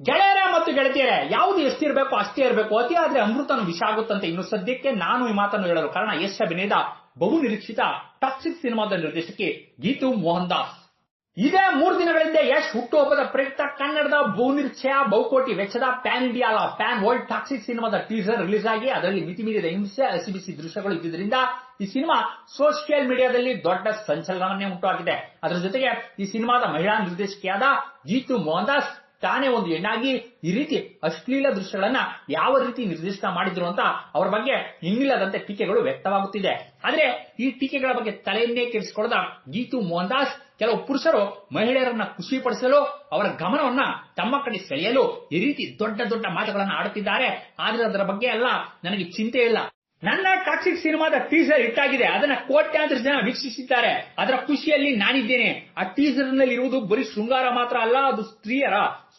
ಗೆಳೆಯರ ಮತ್ತು ಗೆಳತಿಯರೇ, ಯಾವುದು ಎಷ್ಟಿರಬೇಕು ಅಷ್ಟೇ ಇರಬೇಕು, ಅತಿ ಆದ್ರೆ ಅಮೃತನು ವಿಷ ಆಗುತ್ತಂತೆ ಇನ್ನು ಸದ್ಯಕ್ಕೆ ನಾನು ಈ ಮಾತನ್ನು ಹೇಳಲು ಕಾರಣ ಯಶ್ ಅಭಿನಯದ ಬಹು ನಿರೀಕ್ಷಿತ ಟಾಕ್ಸಿಕ್ ಸಿನಿಮಾದ ನಿರ್ದೇಶಕಿ ಗೀತು ಮೋಹನ್ ದಾಸ್ ಇದೇ ಮೂರು ದಿನಗಳಿಂದ ಯಶ್ ಹುಟ್ಟುಹಬ್ಬದ ಪ್ರಯುಕ್ತ ಕನ್ನಡದ ಬಹುನಿರೀಕ್ಷೆಯ ಬಹುಕೋಟಿ ವೆಚ್ಚದ pan India pan world Toxic ಸಿನಿಮಾದ ಟೀಸರ್ ರಿಲೀಸ್ ಆಗಿ ಅದರಲ್ಲಿ ಮಿತಿಮೀರಿದ ಹಿಂಸೆ, ಹಸಿಬಿಸಿ ದೃಶ್ಯಗಳು ಇದ್ದುದರಿಂದ ಈ ಸಿನಿಮಾ ಸೋಷಿಯಲ್ ಮೀಡಿಯಾದಲ್ಲಿ ದೊಡ್ಡ ಸಂಚಲನವನ್ನೇ ಉಂಟು ಅದರ ಜೊತೆಗೆ ಈ ಸಿನಿಮಾದ ಮಹಿಳಾ ನಿರ್ದೇಶಕಿಯಾದ ಗೀತು ಮೋಹನ್ ದಾಸ್ ತಾನೇ ಒಂದು ಹೆಣ್ಣಾಗಿ ಈ ರೀತಿ ಅಶ್ಲೀಲ ದೃಶ್ಯಗಳನ್ನ ಯಾವ ರೀತಿ ನಿರ್ದಿಷ್ಟ ಮಾಡಿದ್ರು ಅಂತ ಅವರ ಬಗ್ಗೆ ಇನ್ನಿಲ್ಲದಂತೆ ಟೀಕೆಗಳು ವ್ಯಕ್ತವಾಗುತ್ತಿದೆ. ಆದ್ರೆ ಈ ಟೀಕೆಗಳ ಬಗ್ಗೆ ತಲೆಯನ್ನೇ ಕೆಡಿಸಿಕೊಳ್ಳದ ಗೀತು ಮೋಹನ್ ದಾಸ್ ಕೆಲವು ಪುರುಷರು ಮಹಿಳೆಯರನ್ನ ಖುಷಿಪಡಿಸಲು, ಅವರ ಗಮನವನ್ನ ತಮ್ಮ ಕಡೆ ಸೆಳೆಯಲು ಈ ರೀತಿ ದೊಡ್ಡ ದೊಡ್ಡ ಮಾತುಗಳನ್ನ ಆಡುತ್ತಿದ್ದಾರೆ. ಆದ್ರೆ ಅದರ ಬಗ್ಗೆ ಎಲ್ಲ ನನಗೆ ಚಿಂತೆ ಇಲ್ಲ. ನನ್ನ ಟಾಕ್ಸಿಕ್ ಸಿನಿಮಾದ ಟೀಸರ್ ಇಟ್ಟಾಗಿದೆ ಅದನ್ನ ಕೋಟ್ಯಾಂತರ ಜನ ವೀಕ್ಷಿಸಿದ್ದಾರೆ. ಅದರ ಖುಷಿಯಲ್ಲಿ ನಾನಿದ್ದೇನೆ. ಆ ಟೀಸರ್ನಲ್ಲಿ ಇರುವುದು ಬರೀ ಶೃಂಗಾರ ಮಾತ್ರ ಅಲ್ಲ, ಅದು ಸ್ತ್ರೀಯರ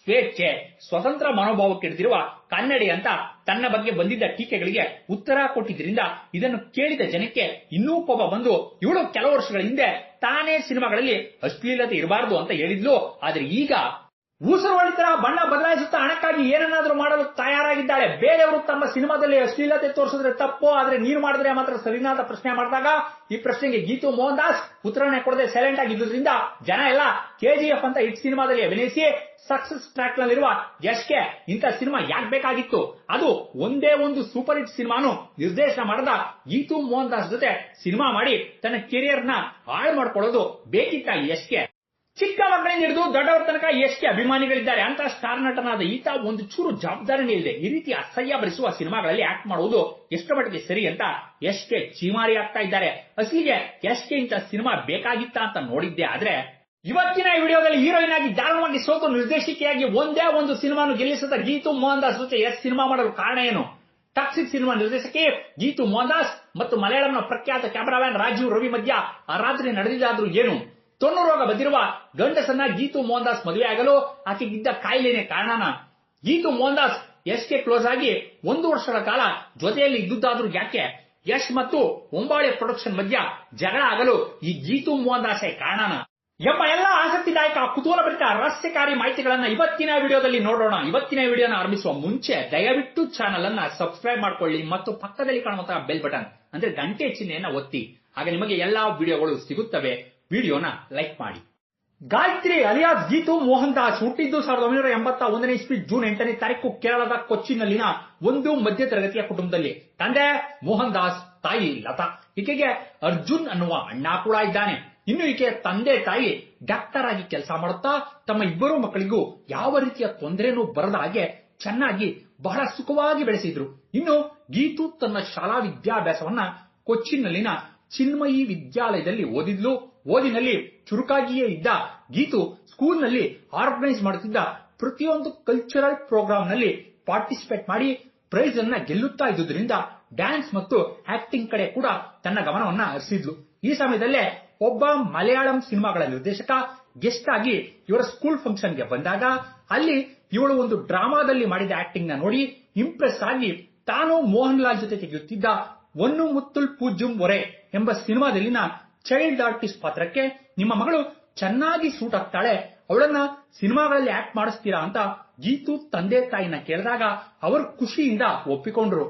ಸ್ವೇಚ್ಛೆ, ಸ್ವತಂತ್ರ ಮನೋಭಾವಕ್ಕೆ ಹಿಡಿದಿರುವ ಕನ್ನಡಿ ಅಂತ ತನ್ನ ಬಗ್ಗೆ ಬಂದಿದ್ದ ಟೀಕೆಗಳಿಗೆ ಉತ್ತರ ಕೊಟ್ಟಿದ್ರಿಂದ ಇದನ್ನು ಕೇಳಿದ ಜನಕ್ಕೆ ಇನ್ನೂ ಕೋಪ ಬಂದು, ಇವಳು ಕೆಲವು ವರ್ಷಗಳ ಹಿಂದೆ ತಾನೇ ಸಿನಿಮಾಗಳಲ್ಲಿ ಅಶ್ಲೀಲತೆ ಇರಬಾರದು ಅಂತ ಹೇಳಿದ್ಲು. ಆದ್ರೆ ಈಗ ಊಸರವಳ್ಳಿ ತರ ಬಣ್ಣ ಬದಲಾಯಿಸುತ್ತಾ ಹಣಕ್ಕಾಗಿ ಏನನ್ನಾದ್ರೂ ಮಾಡಲು ತಯಾರಾಗಿದ್ದಾಳೆ. ಬೇರೆಯವರು ತಮ್ಮ ಸಿನಿಮಾದಲ್ಲಿ ಅಶ್ಲೀಲತೆ ತೋರಿಸಿದ್ರೆ ತಪ್ಪು, ಆದ್ರೆ ನೀರು ಮಾಡಿದ್ರೆ ಮಾತ್ರ ಸರಿನಾದ ಪ್ರಶ್ನೆ ಮಾಡಿದಾಗ ಈ ಪ್ರಶ್ನೆಗೆ ಗೀತು ಮೋಹನ್ ದಾಸ್ ಉತ್ತರಣೆ ಕೊಡದೆ ಸೈಲೆಂಟ್ ಆಗಿದ್ದರಿಂದ ಜನ ಎಲ್ಲ ಕೆಜಿಎಫ್ ಅಂತ ಹಿಟ್ ಸಿನಿಮಾದಲ್ಲಿ ಅಭಿನಯಿಸಿ ಸಕ್ಸಸ್ ಟ್ರ್ಯಾಕ್ ನಲ್ಲಿರುವ ಯಶ್ಗೆ ಇಂಥ ಸಿನಿಮಾ ಯಾಕೆ ಬೇಕಾಗಿತ್ತು? ಅದು ಒಂದೇ ಒಂದು ಸೂಪರ್ ಹಿಟ್ ಸಿನಿಮಾನು ನಿರ್ದೇಶನ ಮಾಡದ ಗೀತು ಮೋಹನ್ ದಾಸ್ ಜೊತೆ ಸಿನಿಮಾ ಮಾಡಿ ತನ್ನ ಕೆರಿಯರ್ನ ಹಾಳು ಮಾಡ್ಕೊಳ್ಳೋದು ಬೇಕಿತ್ತ ಯಶ್ಗೆ. ಚಿಕ್ಕ ಮಕ್ಕಳಿಂದ ಹಿಡಿದು ದೊಡ್ಡವರ ತನಕ ಎಷ್ಟೇ ಅಭಿಮಾನಿಗಳಿದ್ದಾರೆ ಅಂತ ಸ್ಟಾರ್ ನಟನಾದ ಈತ ಒಂದು ಚೂರು ಜವಾಬ್ದಾರಿನೇ ಇಲ್ಲದೆ ಈ ರೀತಿ ಅಸಹ್ಯ ಭರಿಸುವ ಸಿನಿಮಾಗಳಲ್ಲಿ ಆಕ್ಟ್ ಮಾಡುವುದು ಎಷ್ಟು ಮಟ್ಟಿಗೆ ಸರಿ ಅಂತ ಎಷ್ಟೇ ಚೀಮಾರಿ ಆಗ್ತಾ ಇದ್ದಾರೆ. ಅಸಲಿಗೆ ಎಷ್ಟೇ ಇಂಥ ಸಿನಿಮಾ ಬೇಕಾಗಿತ್ತ ಅಂತ ನೋಡಿದ್ದೆ. ಆದ್ರೆ ಇವತ್ತಿನ ವಿಡಿಯೋದಲ್ಲಿ ಹೀರೋಯಿನ್ ಆಗಿ ದಾರುಣವಾಗಿ ಸೋತು ನಿರ್ದೇಶಕಿಯಾಗಿ ಒಂದೇ ಒಂದು ಸಿನಿಮಾನು ಗೆಲ್ಲಿಸದ ಗೀತು ಮೋಹನ್ ದಾಸ್ ಜೊತೆ ಎಸ್ ಸಿನಿಮಾ ಮಾಡಲು ಕಾರಣ ಏನು? ಟಾಕ್ಸಿಕ್ ಸಿನಿಮಾ ನಿರ್ದೇಶಕಿ ಗೀತು ಮೋಹನ್ ದಾಸ್ ಮತ್ತು ಮಲಯಾಳಂನ ಪ್ರಖ್ಯಾತ ಕ್ಯಾಮರಾಮ್ಯಾನ್ ರಾಜೀವ್ ರವಿ ಮಧ್ಯ ಆ ರಾತ್ರಿ ನಡೆದಿದ್ದಾದ್ರೂ ಏನು? ತೊಣ್ಣು ರೋಗ ಬಂದಿರುವ ಗಂಡಸನ್ನ ಗೀತು ಮೋಹನ್ ದಾಸ್ ಆಗಲು ಆಕೆಗಿದ್ದ ಕಾಯಿಲೆನೆ ಕಾರಣನ. ಗೀತು ಮೋಹನ್ ದಾಸ್ ಯಶ್ಗೆ ಕ್ಲೋಸ್ ಆಗಿ ಒಂದು ವರ್ಷಗಳ ಕಾಲ ಜೊತೆಯಲ್ಲಿ ಇದ್ದುದಾದ್ರೂ ಯಾಕೆ? ಯಶ್ ಮತ್ತು ಹೊಂಬಾಳೆ ಪ್ರೊಡಕ್ಷನ್ ಮಧ್ಯ ಜಗಳ ಆಗಲು ಈ ಗೀತು ಮೋಹನ್ ದಾಸೇ ಕಾರಣನ. ಎಂಬ ಎಲ್ಲ ಆಸಕ್ತಿದಾಯಕ ಕುತೂಹಲಭರಿತ ರಹಸ್ಯಕಾರಿ ಮಾಹಿತಿಗಳನ್ನ ಇವತ್ತಿನ ವಿಡಿಯೋದಲ್ಲಿ ನೋಡೋಣ. ಇವತ್ತಿನ ವಿಡಿಯೋನ ಆರಂಭಿಸುವ ಮುಂಚೆ ದಯವಿಟ್ಟು ಚಾನಲ್ ಅನ್ನ ಸಬ್ಸ್ಕ್ರೈಬ್ ಮಾಡ್ಕೊಳ್ಳಿ ಮತ್ತು ಪಕ್ಕದಲ್ಲಿ ಕಾಣುವಂತಹ ಬೆಲ್ ಬಟನ್, ಅಂದ್ರೆ ಗಂಟೆ ಚಿಹ್ನೆಯನ್ನ ಒತ್ತಿ. ಆಗ ನಿಮಗೆ ಎಲ್ಲಾ ವಿಡಿಯೋಗಳು ಸಿಗುತ್ತವೆ. ವಿಡಿಯೋನ ಲೈಕ್ ಮಾಡಿ. ಗಾಯತ್ರಿ ಅಲಿಯಾಸ್ ಗೀತು ಮೋಹನ್ ದಾಸ್ ಹುಟ್ಟಿದ್ದು ಸಾವಿರದ ಒಂಬೈನೂರ ಎಂಬತ್ತ ಒಂದನೇ ಇಸ್ವಿ ಜೂನ್ ಎಂಟನೇ ತಾರೀಕು ಕೇರಳದ ಕೊಚ್ಚಿನಲ್ಲಿನ ಒಂದು ಮಧ್ಯ ತರಗತಿಯ ಕುಟುಂಬದಲ್ಲಿ. ತಂದೆ ಮೋಹನ್ ದಾಸ್, ತಾಯಿ ಲತಾ. ಈಕೆಗೆ ಅರ್ಜುನ್ ಅನ್ನುವ ಅಣ್ಣ ಕೂಡ ಇದ್ದಾನೆ. ಇನ್ನು ಈಕೆ ತಂದೆ, ತಾಯಿ ಡಾಕ್ಟರ್ ಆಗಿ ಕೆಲಸ ಮಾಡುತ್ತಾ ತಮ್ಮ ಇಬ್ಬರು ಮಕ್ಕಳಿಗೂ ಯಾವ ರೀತಿಯ ತೊಂದರೆನೂ ಬರದ ಹಾಗೆ ಚೆನ್ನಾಗಿ ಬಹಳ ಸುಖವಾಗಿ ಬೆಳೆಸಿದ್ರು. ಇನ್ನು ಗೀತು ತನ್ನ ಶಾಲಾ ವಿದ್ಯಾಭ್ಯಾಸವನ್ನ ಕೊಚ್ಚಿನ್ನಲ್ಲಿನ ಚಿನ್ಮಯಿ ವಿದ್ಯಾಲಯದಲ್ಲಿ ಓದಿದ್ಲು. ಓದಿನಲ್ಲಿ ಚುರುಕಾಗಿಯೇ ಇದ್ದ ಗೀತು ಸ್ಕೂಲ್ನಲ್ಲಿ ಆರ್ಗನೈಸ್ ಮಾಡುತ್ತಿದ್ದ ಪ್ರತಿಯೊಂದು ಕಲ್ಚರಲ್ ಪ್ರೋಗ್ರಾಂನಲ್ಲಿ ಪಾರ್ಟಿಸಿಪೇಟ್ ಮಾಡಿ ಪ್ರೈಸ್ ಅನ್ನ ಗೆಲ್ಲುತ್ತಾ ಇದ್ದುದರಿಂದ ಡ್ಯಾನ್ಸ್ ಮತ್ತು ಆಕ್ಟಿಂಗ್ ಕಡೆ ಕೂಡ ತನ್ನ ಗಮನವನ್ನ ಹರಿಸಿದ್ಲು. ಈ ಸಮಯದಲ್ಲೇ ಒಬ್ಬ ಮಲಯಾಳಂ ಸಿನಿಮಾಗಳ ನಿರ್ದೇಶಕ ಗೆಸ್ಟ್ ಆಗಿ ಇವರ ಸ್ಕೂಲ್ ಫಂಕ್ಷನ್ಗೆ ಬಂದಾಗ ಅಲ್ಲಿ ಇವಳು ಒಂದು ಡ್ರಾಮಾದಲ್ಲಿ ಮಾಡಿದ ಆಕ್ಟಿಂಗ್ನ ನೋಡಿ ಇಂಪ್ರೆಸ್ ಆಗಿ ತಾನು ಮೋಹನ್ ಲಾಲ್ ಜೊತೆ ತೆಗೆಯುತ್ತಿದ್ದ ಒನ್ನು ಮುತ್ತುಲ್ ಪೂಜ್ಯಂ ಒರೆ ಎಂಬ ಸಿನಿಮಾದಲ್ಲಿನ ಚೈಲ್ಡ್ ಆರ್ಟಿಸ್ಟ್ ಪಾತ್ರಕ್ಕೆ ನಿಮ್ಮ ಮಗಳು ಚೆನ್ನಾಗಿ ಸೂಟ್ ಆಗ್ತಾಳೆ, ಅವಳನ್ನ ಸಿನಿಮಾಗಳಲ್ಲಿ ಆಕ್ಟ್ ಮಾಡಿಸ್ತೀರಾ ಅಂತ ಗೀತು ತಂದೆ ತಾಯಿನ ಕೇಳಿದಾಗ ಅವರು ಖುಷಿಯಿಂದ ಒಪ್ಪಿಕೊಂಡ್ರು.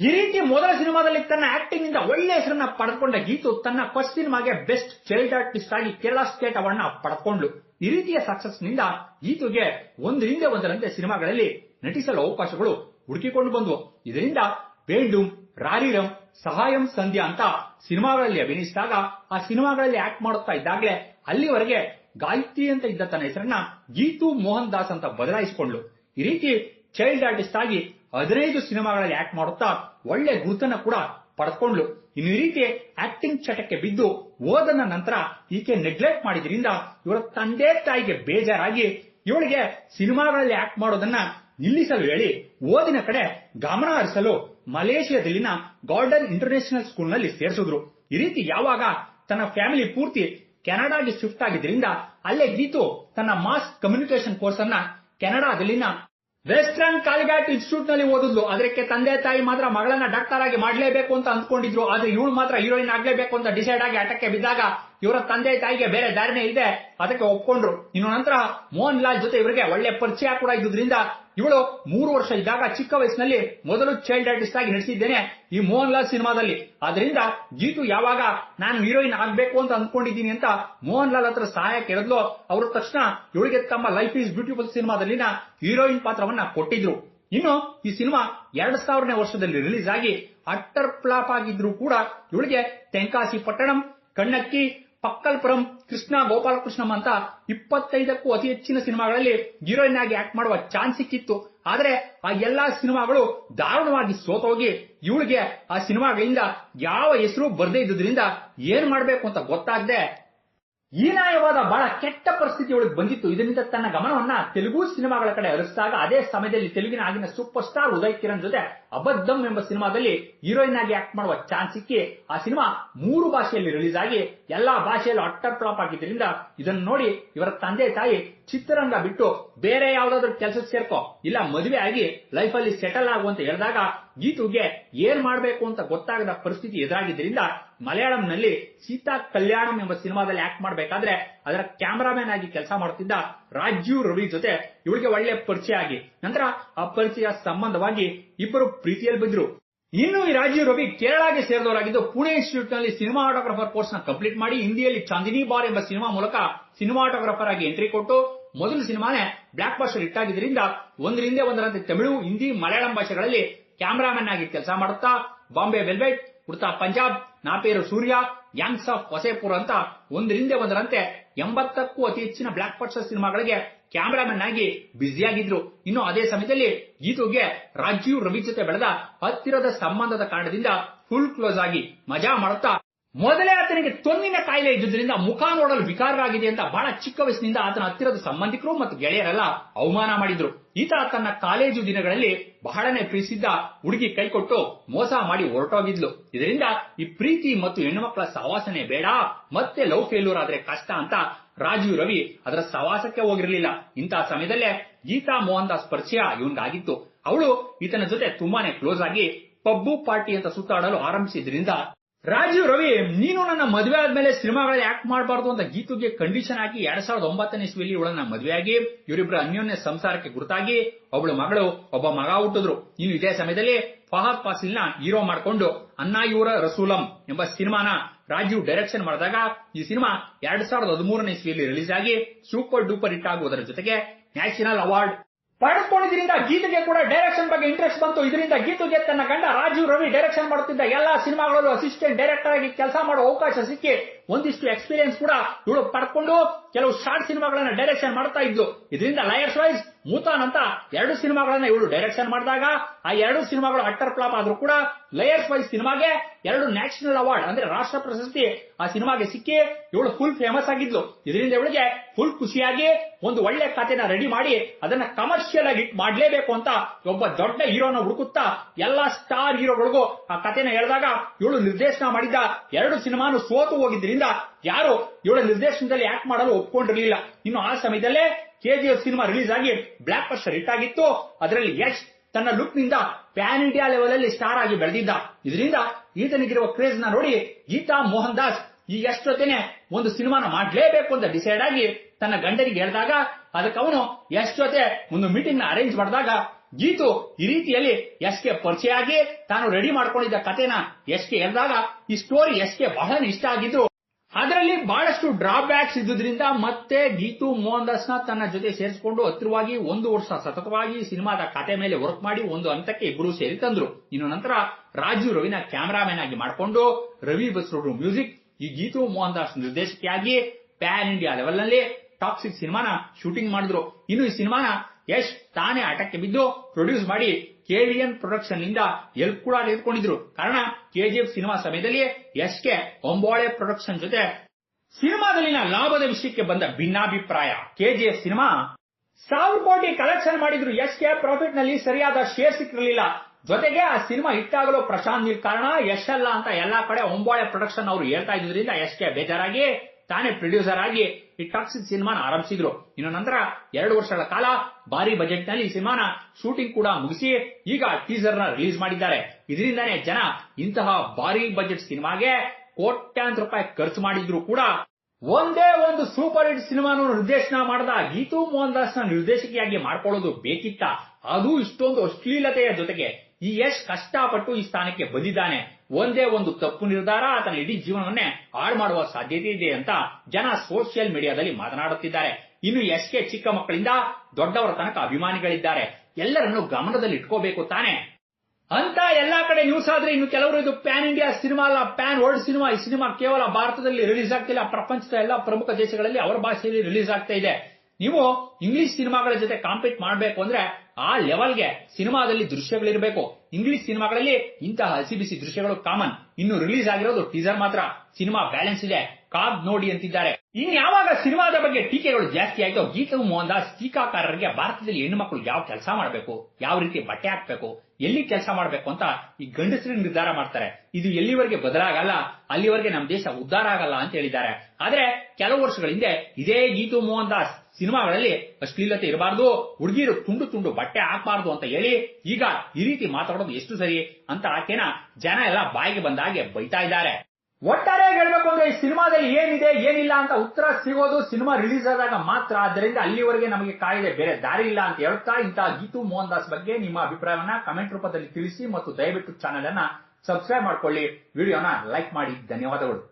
ಈ ರೀತಿ ಮೊದಲ ಸಿನಿಮಾದಲ್ಲಿ ತನ್ನ ಆಕ್ಟಿಂಗ್ನಿಂದ ಒಳ್ಳೆ ಹೆಸರನ್ನ ಪಡೆದುಕೊಂಡ ಗೀತು ತನ್ನ ಫಸ್ಟ್ ಸಿನಿಮಾಗೆ ಬೆಸ್ಟ್ ಚೈಲ್ಡ್ ಆರ್ಟಿಸ್ಟ್ ಆಗಿ ಕೇರಳ ಸ್ಟೇಟ್ ಅವಾರ್ಡ್ನ ಪಡೆದುಕೊಂಡ್ಲು ಈ ರೀತಿಯ ಸಕ್ಸಸ್ನಿಂದ ಗೀತುಗೆ ಒಂದು ಹಿಂದೆ ಒಂದರಂತೆ ಸಿನಿಮಾಗಳಲ್ಲಿ ನಟಿಸಲು ಅವಕಾಶಗಳು ಹುಡುಕಿಕೊಂಡು ಬಂದವು. ಇದರಿಂದ ಬೇಂಡುಂ ರಾರಿರಂ ಸಹಾಯಂ ಸಂಧ್ಯಾ ಅಂತ ಸಿನಿಮಾಗಳಲ್ಲಿ ಅಭಿನಯಿಸಿದಾಗ ಆ ಸಿನಿಮಾಗಳಲ್ಲಿ ಆಕ್ಟ್ ಮಾಡುತ್ತಾ ಇದ್ದಾಗಲೇ ಅಲ್ಲಿವರೆಗೆ ಗಾಯತ್ರಿ ಅಂತ ಇದ್ದ ತನ್ನ ಹೆಸರನ್ನ ಗೀತು ಮೋಹನ್ ದಾಸ್ ಅಂತ ಬದಲಾಯಿಸಿಕೊಂಡ್ಲು ಈ ರೀತಿ ಚೈಲ್ಡ್ ಆರ್ಟಿಸ್ಟ್ ಆಗಿ ಹದಿನೈದು ಸಿನಿಮಾಗಳಲ್ಲಿ ಆಕ್ಟ್ ಮಾಡುತ್ತಾ ಒಳ್ಳೆ ಗುರುತನ್ನ ಕೂಡ ಪಡೆದುಕೊಂಡ್ಲು ಇನ್ನು ಈ ರೀತಿ ಆಕ್ಟಿಂಗ್ ಚಟಕ್ಕೆ ಬಿದ್ದು ಓದನ ನಂತರ ಈಕೆ ನೆಗ್ಲೆಕ್ಟ್ ಮಾಡಿದ್ರಿಂದ ಇವರ ತಂದೆ ತಾಯಿಗೆ ಬೇಜಾರಾಗಿ ಇವಳಿಗೆ ಸಿನಿಮಾಗಳಲ್ಲಿ ಆಕ್ಟ್ ಮಾಡೋದನ್ನ ನಿಲ್ಲಿಸಲು ಹೇಳಿ ಓದಿನ ಕಡೆ ಗಮನ ಹರಿಸಲು ಮಲೇಷಿಯಾದಲ್ಲಿನ ಗಾರ್ಡನ್ ಇಂಟರ್ನ್ಯಾಷನಲ್ ಸ್ಕೂಲ್ನಲ್ಲಿ ಸೇರಿಸಿದ್ರು. ಈ ರೀತಿ ಯಾವಾಗ ತನ್ನ ಫ್ಯಾಮಿಲಿ ಪೂರ್ತಿ ಕೆನಡಾಗೆ ಶಿಫ್ಟ್ ಆಗಿದ್ರಿಂದ ಅಲ್ಲೇ ಗೀತು ತನ್ನ ಮಾಸ್ ಕಮ್ಯುನಿಕೇಶನ್ ಕೋರ್ಸ್ ಅನ್ನ ಕೆನಡಾದಲ್ಲಿನ ವೆಸ್ಟರ್ನ್ ಕಾಲ್ಗಾಟ್ ಇನ್ಸ್ಟಿಟ್ಯೂಟ್ನಲ್ಲಿ ಓದಿದ್ಲು. ಅದಕ್ಕೆ ತಂದೆ ತಾಯಿ ಮಾತ್ರ ಮಗಳನ್ನ ಡಾಕ್ಟರ್ ಆಗಿ ಮಾಡಲೇಬೇಕು ಅಂತ ಅಂದ್ಕೊಂಡಿದ್ರು. ಆದ್ರೆ ಇವಳು ಮಾತ್ರ ಹೀರೋಯಿನ್ ಆಗ್ಲೇಬೇಕು ಅಂತ ಡಿಸೈಡ್ ಆಗಿ ಆಟಕ್ಕೆ ಬಿದ್ದಾಗ ಇವರ ತಂದೆ ತಾಯಿಗೆ ಬೇರೆ ದಾರಿನೇ ಇದೆ. ಅದಕ್ಕೆ ಒಪ್ಕೊಂಡ್ರು. ಇನ್ನು ನಂತರ ಮೋಹನ್ ಲಾಲ್ ಜೊತೆ ಇವರಿಗೆ ಒಳ್ಳೆ ಪರಿಚಯ ಕೂಡ ಇದ್ದುದರಿಂದ ಇವಳು ಮೂರು ವರ್ಷ ಇದ್ದಾಗ ಚಿಕ್ಕ ವಯಸ್ಸಿನಲ್ಲಿ ಮೊದಲು ಚೈಲ್ಡ್ ಆರ್ಟಿಸ್ಟ್ ಆಗಿ ನಡೆಸಿದ್ದೇನೆ ಈ ಮೋಹನ್ ಲಾಲ್ ಸಿನಿಮಾದಲ್ಲಿ. ಆದ್ರಿಂದ ಗೀತು ಯಾವಾಗ ನಾನು ಹೀರೋಯಿನ್ ಆಗ್ಬೇಕು ಅಂತ ಅಂದ್ಕೊಂಡಿದ್ದೀನಿ ಅಂತ ಮೋಹನ್ ಲಾಲ್ ಹತ್ರ ಸಹಾಯ ಕೇಳಿದ್ಲು. ಅವರು ತಕ್ಷಣ ಇವಳಿಗೆ ತಮ್ಮ ಲೈಫ್ ಈಸ್ ಬ್ಯೂಟಿಫುಲ್ ಸಿನಿಮಾದಲ್ಲಿನ ಹೀರೋಯಿನ್ ಪಾತ್ರವನ್ನ ಕೊಟ್ಟಿದ್ರು. ಇನ್ನು ಈ ಸಿನಿಮಾ ಎರಡ್ ಸಾವಿರನೇ ವರ್ಷದಲ್ಲಿ ರಿಲೀಸ್ ಆಗಿ ಅಟ್ಟರ್ ಫ್ಲಾಪ್ ಆಗಿದ್ರು ಕೂಡ ಇವಳಿಗೆ ತೆಂಕಾಸಿ ಪಟ್ಟಣಂ, ಕಣ್ಣಕ್ಕಿ ಪಕ್ಕಲ್ಪುರಂ ಕೃಷ್ಣ ಗೋಪಾಲಕೃಷ್ಣಂ ಅಂತ ಇಪ್ಪತ್ತೈದಕ್ಕೂ ಅತಿ ಹೆಚ್ಚಿನ ಸಿನಿಮಾಗಳಲ್ಲಿ ಹೀರೋಯಿನ್ ಆಗಿ ಆಕ್ಟ್ ಮಾಡುವ ಚಾನ್ಸ್ ಸಿಕ್ಕಿತ್ತು. ಆದ್ರೆ ಆ ಎಲ್ಲಾ ಸಿನಿಮಾಗಳು ದಾರುಣವಾಗಿ ಸೋತೋಗಿ ಇವಳಿಗೆ ಆ ಸಿನಿಮಾಗಳಿಂದ ಯಾವ ಹೆಸರು ಬರ್ದೇ ಇದ್ದುದರಿಂದ ಏನ್ ಮಾಡ್ಬೇಕು ಅಂತ ಗೊತ್ತಾಗದೆ ಹೀನಾಯವಾದ, ಬಹಳ ಕೆಟ್ಟ ಪರಿಸ್ಥಿತಿ ಒಳಗೆ ಬಂದಿತ್ತು. ಇದರಿಂದ ತನ್ನ ಗಮನವನ್ನ ತೆಲುಗು ಸಿನಿಮಾಗಳ ಕಡೆ ಹರಿಸಿದಾಗ ಅದೇ ಸಮಯದಲ್ಲಿ ತೆಲುಗಿನ ಆಗಿನ ಸೂಪರ್ ಸ್ಟಾರ್ ಉದಯ್ ಕಿರಣ್ ಜೊತೆ ಅಬದ್ದಂ ಎಂಬ ಸಿನಿಮಾದಲ್ಲಿ ಹೀರೋಯಿನ್ ಆಗಿ ಆಕ್ಟ್ ಮಾಡುವ ಚಾನ್ಸ್ ಸಿಕ್ಕಿ, ಆ ಸಿನಿಮಾ ಮೂರು ಭಾಷೆಯಲ್ಲಿ ರಿಲೀಸ್ ಆಗಿ ಎಲ್ಲಾ ಭಾಷೆಯಲ್ಲೂ ಅಟ್ಟರ್ ಫ್ಲಾಪ್ ಆಗಿದ್ದರಿಂದ ಇದನ್ನು ನೋಡಿ ಇವರ ತಂದೆ ತಾಯಿ ಚಿತ್ರರಂಗ ಬಿಟ್ಟು ಬೇರೆ ಯಾವ್ದಾದ್ರು ಕೆಲಸಕ್ಕೆ ಸೇರ್ಕೋ. ಇಲ್ಲ, ಮದುವೆ ಆಗಿ ಲೈಫ್ ಅಲ್ಲಿ ಸೆಟಲ್ ಆಗುವಂತ ಹೇಳಿದಾಗ ಗೀತುಗೆ ಏನ್ ಮಾಡ್ಬೇಕು ಅಂತ ಗೊತ್ತಾಗದ ಪರಿಸ್ಥಿತಿ ಎದುರಾಗಿದ್ದರಿಂದ ಮಲಯಾಳಂನಲ್ಲಿ ಸೀತಾ ಕಲ್ಯಾಣಂ ಎಂಬ ಸಿನಿಮಾದಲ್ಲಿ ಆಕ್ಟ್ ಮಾಡಬೇಕಾದ್ರೆ ಅದರ ಕ್ಯಾಮರಾಮನ್ ಆಗಿ ಕೆಲಸ ಮಾಡುತ್ತಿದ್ದ ರಾಜೀವ್ ರವಿ ಜೊತೆ ಇವಳಿಗೆ ಒಳ್ಳೆ ಪರಿಚಯ ಆಗಿ. ನಂತರ ಆ ಪರಿಚಯ ಸಂಬಂಧವಾಗಿ ಇಬ್ಬರು ಪ್ರೀತಿಯಲ್ಲಿ ಬಿದ್ರು. ಇನ್ನು ಈ ರಾಜೀವ್ ರವಿ ಕೇರಳಗೆ ಸೇರಿದವರಾಗಿದ್ದು, ಪುಣೆ ಇನ್ಸ್ಟಿಟ್ಯೂಟ್ನಲ್ಲಿ ಸಿನಿಮಾಟೋಗ್ರಫರ್ ಕೋರ್ಸ್ನ ಕಂಪ್ಲೀಟ್ ಮಾಡಿ ಹಿಂದಿಯಲ್ಲಿ ಚಾಂದಿನಿ ಬಾರ್ ಎಂಬ ಸಿನಿಮಾ ಮೂಲಕ ಸಿನಿಮಾಟೋಗ್ರಫರ್ ಆಗಿ ಎಂಟ್ರಿ ಕೊಟ್ಟು, ಮೊದಲ ಸಿನಿಮಾನೇ ಬ್ಲಾಕ್ ಬಾಸ್ಟರ್ ಆಗಿದ್ದರಿಂದ ಒಂದರಿಂದ ಒಂದರಂತೆ ತಮಿಳು, ಹಿಂದಿ, ಮಲಯಾಳಂ ಭಾಷೆಗಳಲ್ಲಿ ಕ್ಯಾಮರಾಮನ್ ಆಗಿ ಕೆಲಸ ಮಾಡುತ್ತಾ, Bombay Velvet, Udta Punjab Naa Peru Surya Gangs of Wasseypur ಅಂತ ಒಂದರಿಂದ ಒಂದರಂತೆ ಎಂಬತ್ತಕ್ಕೂ ಅತಿ ಹೆಚ್ಚಿನ ಬ್ಲಾಕ್ ಬಾಸ್ಟರ್ ಸಿನಿಮಾಗಳಿಗೆ ಕ್ಯಾಮರಾಮನ್ ಆಗಿ ಬ್ಯುಸಿಯಾಗಿದ್ರು. ಇನ್ನು ಅದೇ ಸಮಯದಲ್ಲಿ ಗೀತುಗೆ ರಾಜೀವ್ ರವಿ ಜೊತೆ ಬೆಳೆದ ಹತ್ತಿರದ ಸಂಬಂಧದ ಕಾರಣದಿಂದ ಫುಲ್ ಕ್ಲೋಸ್ ಆಗಿ ಮಜಾ ಮಾಡುತ್ತಾ ಮೊದಲೇ ಆತನಿಗೆ ತೊನ್ನಿನ ಕಾಯಿಲೆ ಇದ್ದುದರಿಂದ ಮುಖ ನೋಡಲು ವಿಕಾರವಾಗಿದೆ ಅಂತ ಬಹಳ ಚಿಕ್ಕ ವಯಸ್ಸಿನಿಂದ ಆತನ ಹತ್ತಿರದ ಸಂಬಂಧಿಕರು ಮತ್ತು ಗೆಳೆಯರೆಲ್ಲ ಅವಮಾನ ಮಾಡಿದ್ರು. ಈತ ತನ್ನ ಕಾಲೇಜು ದಿನಗಳಲ್ಲಿ ಬಹಳನೇ ಪ್ರೀತಿಸಿದ್ದ ಹುಡುಗಿ ಕೈಕೊಟ್ಟು ಮೋಸ ಮಾಡಿ ಹೊರಟೋಗಿದ್ಲು. ಇದರಿಂದ ಈ ಪ್ರೀತಿ ಮತ್ತು ಹೆಣ್ಣುಮಕ್ಕಳ ಸಹವಾಸನೆ ಬೇಡ, ಮತ್ತೆ ಲವ್ ಫೇಲ್ಯೂರ್ ಆದ್ರೆ ಕಷ್ಟ ಅಂತ ರಾಜೀವ್ ರವಿ ಅದರ ಸವಾಸಕ್ಕೆ ಹೋಗಿರಲಿಲ್ಲ. ಇಂತಹ ಸಮಯದಲ್ಲೇ ಗೀತಾ ಮೋಹನ್ ದಾಸ್ ಪರಿಚಯ ಇವನ್ಗಾಗಿತ್ತು. ಅವಳು ಈತನ ಜೊತೆ ತುಂಬಾನೇ ಕ್ಲೋಸ್ ಆಗಿ ಪಬ್ಬು ಪಾರ್ಟಿ ಅಂತ ಸುತ್ತಾಡಲು ಆರಂಭಿಸಿದ್ರಿಂದ ರಾಜೀವ್ ರವಿ, ನೀನು ನನ್ನ ಮದುವೆ ಆದ್ಮೇಲೆ ಸಿನಿಮಾಗಳಲ್ಲಿ ಆಕ್ಟ್ ಮಾಡಬಾರ್ದು ಅಂತ ಗೀತುಗೆ ಕಂಡೀಷನ್ ಹಾಕಿ ಎರಡ್ ಸಾವಿರದ ಒಂಬತ್ತನೇ ಇಸ್ವಿಯಲ್ಲಿ ಇವಳನ್ನ ಮದುವೆಯಾಗಿ ಇವರಿಬ್ಬರ ಅನ್ಯೋನ್ಯ ಸಂಸಾರಕ್ಕೆ ಗುರುತಾಗಿ ಒಬ್ಬಳು ಮಗಳು, ಒಬ್ಬ ಮಗ ಹುಟ್ಟಿದ್ರು. ನೀನು ಇದೇ ಸಮಯದಲ್ಲಿ ಫಹದ್ ಫಾಸಿಲ್ನ ಹೀರೋ ಮಾಡಿಕೊಂಡು ಅನ್ನಾಯೂರ ರಸೂಲಂ ಎಂಬ ಸಿನಿಮಾನ ರಾಜೀವ್ ಡೈರೆಕ್ಷನ್ ಮಾಡಿದಾಗ ಈ ಸಿನಿಮಾ ಎರಡ್ ಸಾವಿರದ ಹದಿಮೂರನೇ ಇಸ್ವಿಯಲ್ಲಿ ರಿಲೀಸ್ ಆಗಿ ಸೂಪರ್ ಡೂಪರ್ ಹಿಟ್ ಆಗುವುದರ ಜೊತೆಗೆ ನ್ಯಾಷನಲ್ ಅವಾರ್ಡ್ ಪಡೆದುಕೊಂಡಿದ್ರಿಂದ ಗೀತೆಗೆ ಕೂಡ ಡೈರೆಕ್ಷನ್ ಬಗ್ಗೆ ಇಂಟ್ರೆಸ್ಟ್ ಬಂತು. ಇದರಿಂದ ಗೀತೆಗೆ ತನ್ನ ಗಂಡ ರಾಜೀವ್ ರವಿ ಡೈರೆಕ್ಷನ್ ಮಾಡುತ್ತಿದ್ದ ಎಲ್ಲಾ ಸಿನಿಮಾಗಳಲ್ಲೂ ಅಸಿಸ್ಟೆಂಟ್ ಡೈರೆಕ್ಟರ್ ಆಗಿ ಕೆಲಸ ಮಾಡುವ ಅವಕಾಶ ಸಿಕ್ಕಿ ಒಂದಿಷ್ಟು ಎಕ್ಸ್ಪೀರಿಯನ್ಸ್ ಕೂಡ ಇವಳು ಪಡ್ಕೊಂಡು ಕೆಲವು ಶಾರ್ಟ್ ಸಿನಿಮಾಗಳನ್ನ ಡೈರೆಕ್ಷನ್ ಮಾಡ್ತಾ ಇದ್ಲು. ಇದರಿಂದ ಲಯರ್ಸ್ ವೈಸ್ ಮೂತಾನ್ ಅಂತ ಎರಡು ಸಿನಿಮಾಗಳನ್ನ ಇವಳು ಡೈರೆಕ್ಷನ್ ಮಾಡಿದಾಗ ಆ ಎರಡು ಸಿನಿಮಾಗಳು ಅಟ್ಟರ್ ಫ್ಲಾಪ್ ಆದ್ರೂ ಕೂಡ ಲಯರ್ಸ್ ವೈಸ್ ಸಿನಿಮಾಗೆ ಎರಡು ನ್ಯಾಷನಲ್ ಅವಾರ್ಡ್ ಅಂದ್ರೆ ರಾಷ್ಟ್ರ ಪ್ರಶಸ್ತಿ ಆ ಸಿನಿಮಾಗೆ ಸಿಕ್ಕಿ ಇವಳು ಫುಲ್ ಫೇಮಸ್ ಆಗಿದ್ಲು. ಇದರಿಂದ ಇವಳಿಗೆ ಫುಲ್ ಖುಷಿಯಾಗಿ ಒಂದು ಒಳ್ಳೆ ಕಥೆನ ರೆಡಿ ಮಾಡಿ ಅದನ್ನ ಕಮರ್ಷಿಯಲ್ ಆಗಿ ಮಾಡ್ಲೇಬೇಕು ಅಂತ ಒಬ್ಬ ದೊಡ್ಡ ಹೀರೋನ ಹುಡುಕುತ್ತಾ ಎಲ್ಲಾ ಸ್ಟಾರ್ ಹೀರೋಗಳಿಗೂ ಆ ಕಥೆನ ಹೇಳಿದಾಗ ಇವಳು ನಿರ್ದೇಶನ ಮಾಡಿದ್ದ ಎರಡು ಸಿನಿಮಾನು ಸೋತು ಹೋಗಿದ್ರಿಂದ ಯಾರು ಇವಳ ನಿರ್ದೇಶನದಲ್ಲಿ ಆಕ್ಟ್ ಮಾಡಲು ಒಪ್ಕೊಂಡಿರಲಿಲ್ಲ. ಇನ್ನು ಆ ಸಮಯದಲ್ಲೇ ಕೆಜಿಎಫ್ ಸಿನಿಮಾ ರಿಲೀಸ್ ಆಗಿ ಬ್ಲಾಕ್ ಬಸ್ಟರ್ ಹಿಟ್ ಆಗಿತ್ತು. ಅದರಲ್ಲಿ ಯಶ್ ತನ್ನ ಲುಕ್ನಿಂದ ಪ್ಯಾನ್ ಇಂಡಿಯಾ ಲೆವೆಲ್ ಅಲ್ಲಿ ಸ್ಟಾರ್ ಆಗಿ ಬೆಳೆದಿದ್ದ. ಇದರಿಂದ ಈತನಿಗಿರುವ ಕ್ರೇಜ್ನ ನೋಡಿ ಗೀತಾ ಮೋಹನ್ ದಾಸ್ ಈ ಯಶ್ ಜೊತೆನೆ ಒಂದು ಸಿನಿಮಾನ ಮಾಡಲೇಬೇಕು ಅಂತ ಡಿಸೈಡ್ ಆಗಿ ತನ್ನ ಗಂಡನಿಗೆ ಹೇಳಿದಾಗ ಅದಕ್ಕೆ ಅವನು ಯಶ್ ಜೊತೆ ಒಂದು ಮೀಟಿಂಗ್ನ ಅರೇಂಜ್ ಮಾಡಿದಾಗ ಗೀತು ಈ ರೀತಿಯಲ್ಲಿ ಯಶ್ಗೆ ಪರಿಚಯ ಆಗಿ ತಾನು ರೆಡಿ ಮಾಡ್ಕೊಂಡಿದ್ದ ಕಥೆನ ಯಶ್ಗೆ ಹೇಳಿದಾಗ ಈ ಸ್ಟೋರಿ ಯಶ್ಗೆ ಬಹಳ ಇಷ್ಟ ಆಗಿದ್ದು ಅದರಲ್ಲಿ ಬಹಳಷ್ಟು ಡ್ರಾಬ್ಯಾಕ್ಸ್ ಇದ್ದುದರಿಂದ ಮತ್ತೆ ಗೀತು ಮೋಹನ್ ದಾಸ್ ತನ್ನ ಜೊತೆ ಸೇರಿಸಿಕೊಂಡು ಹತ್ತಿರವಾಗಿ ಒಂದು ವರ್ಷ ಸತತವಾಗಿ ಸಿನಿಮಾದ ಕತೆ ಮೇಲೆ ವರ್ಕ್ ಮಾಡಿ ಒಂದು ಹಂತಕ್ಕೆ ಇಬ್ಬರು ಸೇರಿ ತಂದ್ರು. ಇನ್ನು ನಂತರ ರಾಜು ರವಿನ ಕ್ಯಾಮರಾಮನ್ ಆಗಿ ಮಾಡಿಕೊಂಡು ರವಿ ಬಸ್ರೂರು ಮ್ಯೂಸಿಕ್ ಈ ಗೀತು ಮೋಹನ್ ದಾಸ್ ನಿರ್ದೇಶಕಿಯಾಗಿ ಪ್ಯಾನ್ ಇಂಡಿಯಾ ಲೆವೆಲ್ನಲ್ಲಿ ಟಾಕ್ಸಿಕ್ ಸಿನಿಮಾನ ಶೂಟಿಂಗ್ ಮಾಡಿದ್ರು. ಇನ್ನು ಈ ಸಿನಿಮಾನ ಯಶ್ ತಾನೇ ಆಟಕ್ಕೆ ಬಿದ್ದು ಪ್ರೊಡ್ಯೂಸ್ ಮಾಡಿ ಕೆವಿಎನ್ ಪ್ರೊಡಕ್ಷನ್ನಿಂದ ಎಲ್ ಕೂಡ ತೆಗೆದುಕೊಂಡಿದ್ರು. ಕಾರಣ ಕೆಜಿಎಫ್ ಸಿನಿಮಾ ಸಮಯದಲ್ಲಿ ಕೆ ಒಂಬೋಳೆ ಪ್ರೊಡಕ್ಷನ್ ಜೊತೆ ಸಿನಿಮಾದಲ್ಲಿನ ಲಾಭದ ವಿಷಯಕ್ಕೆ ಬಂದ ಭಿನ್ನಾಭಿಪ್ರಾಯ. ಕೆಜಿಎಫ್ ಸಿನಿಮಾ ಸಾವಿರ ಕೋಟಿ ಕಲೆಕ್ಷನ್ ಮಾಡಿದ್ರು. ಯಶ್ಗೆ ಪ್ರಾಫಿಟ್ನಲ್ಲಿ ಸರಿಯಾದ ಶೇರ್ ಸಿಕ್ಕಿರಲಿಲ್ಲ ಜೊತೆಗೆ ಆ ಸಿನಿಮಾ ಹಿಟ್ಟಾಗಲು ಪ್ರಶಾಂತ್ ನೀಲ್ ಕಾರಣ ಯಶ್ ಅಲ್ಲ ಅಂತ ಎಲ್ಲಾ ಕಡೆ ಒಂಬೋಳೆ ಪ್ರೊಡಕ್ಷನ್ ಅವರು ಹೇಳ್ತಾ ಇದ್ರಿಂದ ಕೆ ಬೇಜಾರಾಗಿ ತಾನೇ ಪ್ರೊಡ್ಯೂಸರ್ ಆಗಿ ಈ ಟಾಕ್ಸ್ ಸಿನಿಮಾನ ಆರಂಭಿಸಿದ್ರು. ಇನ್ನು ನಂತರ ಎರಡು ವರ್ಷಗಳ ಕಾಲ ಭಾರಿ ಬಜೆಟ್ನಲ್ಲಿ ಸಿನಿಮಾನ ಶೂಟಿಂಗ್ ಕೂಡ ಮುಗಿಸಿ ಈಗ ಟೀಸರ್ನ ರಿಲೀಸ್ ಮಾಡಿದ್ದಾರೆ. ಇದರಿಂದಾನೇ ಜನ ಇಂತಹ ಭಾರಿ ಬಜೆಟ್ ಸಿನಿಮಾಗೆ ಕೋಟ್ಯಾಂತರ ರೂಪಾಯಿ ಖರ್ಚು ಮಾಡಿದ್ರು ಕೂಡ ಒಂದೇ ಒಂದು ಸೂಪರ್ ಹಿಟ್ ಸಿನಿಮಾನ ನಿರ್ದೇಶನ ಮಾಡದ ಗೀತು ಮೋಹನ್ ದಾಸ್ನ ನಿರ್ದೇಶಕಿಯಾಗಿ ಮಾಡ್ಕೊಳ್ಳೋದು ಬೇಕಿತ್ತ. ಅದು ಇಷ್ಟೊಂದು ಅಶ್ಲೀಲತೆಯ ಜೊತೆಗೆ ಈ ಯಶ್ ಕಷ್ಟಪಟ್ಟು ಈ ಸ್ಥಾನಕ್ಕೆ ಬಂದಿದ್ದಾನೆ. ಒಂದೇ ಒಂದು ತಪ್ಪು ನಿರ್ಧಾರ, ಆತನ ಇಡೀ ಜೀವನವನ್ನೇ ಹಾಳು ಮಾಡುವ ಸಾಧ್ಯತೆ ಇದೆ ಅಂತ ಜನ ಸೋಷಿಯಲ್ ಮೀಡಿಯಾದಲ್ಲಿ ಮಾತನಾಡುತ್ತಿದ್ದಾರೆ. ಇನ್ನು ಯಶ್ಗೆ ಚಿಕ್ಕ ಮಕ್ಕಳಿಂದ ದೊಡ್ಡವರ ತನಕ ಅಭಿಮಾನಿಗಳಿದ್ದಾರೆ. ಎಲ್ಲರನ್ನು ಗಮನದಲ್ಲಿ ಇಟ್ಕೋಬೇಕು ತಾನೆ. ಅಂತ ಎಲ್ಲಾ ಕಡೆ ನ್ಯೂಸ್ ಆದ್ರೆ ಇನ್ನು ಕೆಲವರು ಇದು ಪ್ಯಾನ್ ಇಂಡಿಯಾ ಸಿನಿಮಾ ಅಲ್ಲ ಪ್ಯಾನ್ ವರ್ಲ್ಡ್ ಸಿನಿಮಾ ಈ ಸಿನಿಮಾ ಕೇವಲ ಭಾರತದಲ್ಲಿ ರಿಲೀಸ್ ಆಗ್ತಿಲ್ಲ, ಪ್ರಪಂಚದ ಎಲ್ಲಾ ಪ್ರಮುಖ ದೇಶಗಳಲ್ಲಿ ಅವರ ಭಾಷೆಯಲ್ಲಿ ರಿಲೀಸ್ ಆಗ್ತಾ ಇದೆ. ನೀವು ಇಂಗ್ಲಿಷ್ ಸಿನಿಮಾಗಳ ಜೊತೆ ಕಾಂಪೀಟ್ ಮಾಡಬೇಕು ಅಂದ್ರೆ ಆ ಲೆವೆಲ್ಗೆ ಸಿನಿಮಾದಲ್ಲಿ ದೃಶ್ಯಗಳಿರಬೇಕು. ಇಂಗ್ಲಿಷ್ ಸಿನಿಮಾಗಳಲ್ಲಿ ಇಂತಹ ಹಸಿ ಬಿಸಿ ದೃಶ್ಯಗಳು ಕಾಮನ್. ಇನ್ನು ರಿಲೀಸ್ ಆಗಿರೋದು ಟೀಸರ್ ಮಾತ್ರ. ಸಿನಿಮಾ ಬ್ಯಾಲೆನ್ಸ್ ಇದೆ. ಕಾದ್ ನೋಡಿ ಅಂತಿದ್ದಾರೆ. ಇನ್ ಯಾವಾಗ ಸಿನಿಮಾದ ಬಗ್ಗೆ ಟೀಕೆಗಳು ಜಾಸ್ತಿ ಆಯ್ತೋ ಗೀತು ಮೋಹನ್ ದಾಸ್ ಟೀಕಾಕಾರರಿಗೆ ಭಾರತದಲ್ಲಿ ಹೆಣ್ಣು ಮಕ್ಕಳು ಯಾವ ಕೆಲಸ ಮಾಡಬೇಕು, ಯಾವ ರೀತಿ ಬಟ್ಟೆ ಹಾಕಬೇಕು, ಎಲ್ಲಿ ಕೆಲಸ ಮಾಡಬೇಕು ಅಂತ ಈ ಗಂಡಸರು ನಿರ್ಧಾರ ಮಾಡ್ತಾರೆ. ಇದು ಎಲ್ಲಿವರೆಗೆ ಬದಲಾಗಲ್ಲ, ಅಲ್ಲಿವರೆಗೆ ನಮ್ಮ ದೇಶ ಉದ್ಧಾರ ಆಗಲ್ಲ ಅಂತ ಹೇಳಿದ್ದಾರೆ. ಆದ್ರೆ ಕೆಲವು ವರ್ಷಗಳ ಹಿಂದೆ ಇದೇ ಗೀತು ಮೋಹನ್ ದಾಸ್ ಸಿನಿಮಾಗಳಲ್ಲಿ ಅಶ್ಲೀಲತೆ ಇರಬಾರ್ದು, ಹುಡುಗಿರು ತುಂಡು ತುಂಡು ಬಟ್ಟೆ ಹಾಕಬಾರ್ದು ಅಂತ ಹೇಳಿ ಈಗ ಈ ರೀತಿ ಮಾತಾಡೋದು ಎಷ್ಟು ಸರಿ ಅಂತ ಆಕೆನ ಜನ ಎಲ್ಲ ಬಾಯಿಗೆ ಬಂದ ಹಾಗೆ ಬೈತಾ ಇದ್ದಾರೆ. ಒಟ್ಟಾರೆ ಹೇಳ್ಬೇಕು ಅಂದ್ರೆ ಈ ಸಿನಿಮಾದಲ್ಲಿ ಏನಿದೆ, ಏನಿಲ್ಲ ಅಂತ ಉತ್ತರ ಸಿಗೋದು ಸಿನಿಮಾ ರಿಲೀಸ್ ಆದಾಗ ಮಾತ್ರ. ಆದ್ದರಿಂದ ಅಲ್ಲಿವರೆಗೆ ನಮಗೆ ಕಾಯಿದೆ ಬೇರೆ ದಾರಿ ಇಲ್ಲ ಅಂತ ಹೇಳ್ತಾ ಇಂತಹ ಗೀತು ಮೋಹನ್ ದಾಸ್ ಬಗ್ಗೆ ನಿಮ್ಮ ಅಭಿಪ್ರಾಯವನ್ನ ಕಮೆಂಟ್ ರೂಪದಲ್ಲಿ ತಿಳಿಸಿ ಮತ್ತು ದಯವಿಟ್ಟು ಚಾನೆಲ್ ಅನ್ನ ಸಬ್ಸ್ಕ್ರೈಬ್ ಮಾಡ್ಕೊಳ್ಳಿ. ವಿಡಿಯೋನ ಲೈಕ್ ಮಾಡಿ. ಧನ್ಯವಾದಗಳು.